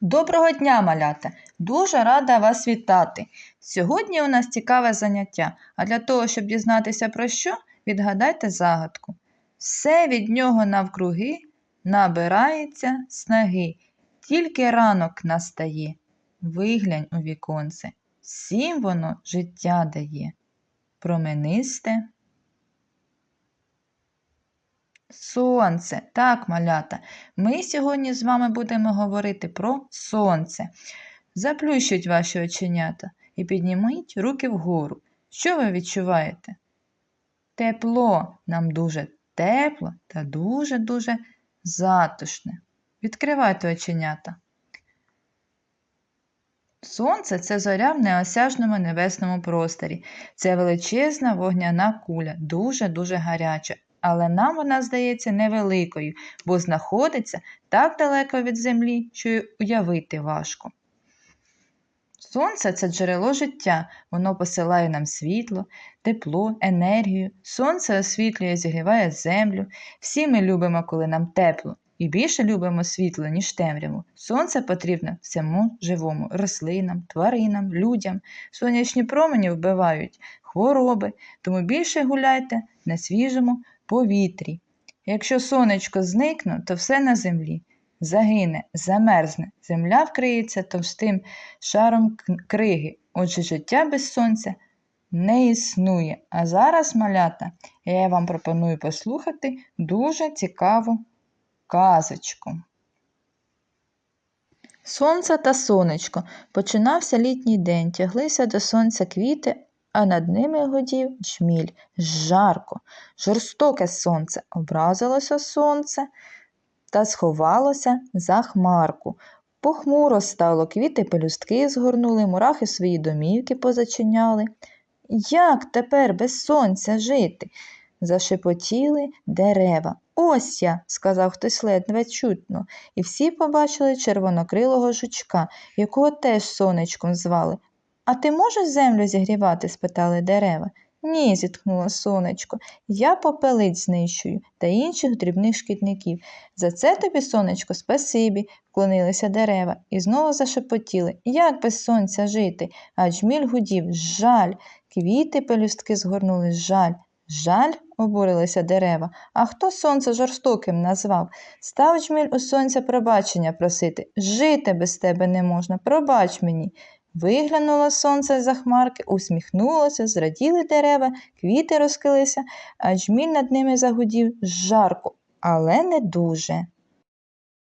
Доброго дня, малята! Дуже рада вас вітати. Сьогодні у нас цікаве заняття, а для того, щоб дізнатися про що, відгадайте загадку. Все від нього навкруги набирається снаги, тільки ранок настає. Виглянь у віконце, всім воно життя дає. Променисте. Сонце, так, малята. Ми сьогодні з вами будемо говорити про сонце. Заплющіть ваші оченята і підніміть руки вгору. Що ви відчуваєте? Тепло, нам дуже тепло та дуже-дуже затишне. Відкривайте оченята. Сонце це зоря в неосяжному небесному просторі. Це величезна вогняна куля, дуже-дуже гаряча, але нам вона здається невеликою, бо знаходиться так далеко від землі, що й уявити важко. Сонце це джерело життя, воно посилає нам світло, тепло, енергію. Сонце освітлює, зігріває землю. Всі ми любимо, коли нам тепло, і більше любимо світло, ніж темряву. Сонце потрібно всьому живому, рослинам, тваринам, людям. Сонячні промені вбивають хвороби, тому більше гуляйте на свіжому повітрі. Якщо сонечко зникне, то все на землі загине, замерзне, земля вкриється товстим шаром криги. Отже, життя без сонця не існує. А зараз, малята, я вам пропоную послухати дуже цікаву казочку. Сонце та сонечко. Починався літній день, тяглися до сонця квіти, а над ними гудів джміль. Жарко, жорстоке сонце, образилося сонце та сховалося за хмарку. Похмуро стало, квіти пелюстки згорнули, мурахи свої домівки позачиняли. Як тепер без сонця жити? Зашепотіли дерева. Ось я, сказав хтось ледве чутно, і всі побачили червонокрилого жучка, якого теж сонечком звали. А ти можеш землю зігрівати? спитали дерева. Ні, зітхнуло сонечко, я попелиць знищую та інших дрібних шкідників. За це тобі, сонечко, спасибі, вклонилися дерева і знову зашепотіли. Як без сонця жити? А джміль гудів жаль. Квіти пелюстки згорнули жаль. Жаль, обурилися дерева. А хто сонце жорстоким назвав? Став джміль у сонця пробачення просити. Жити без тебе не можна, пробач мені. Виглянуло сонце за хмарки, усміхнулося, зраділи дерева, квіти розкилися, а джміль над ними загудів жарко, але не дуже.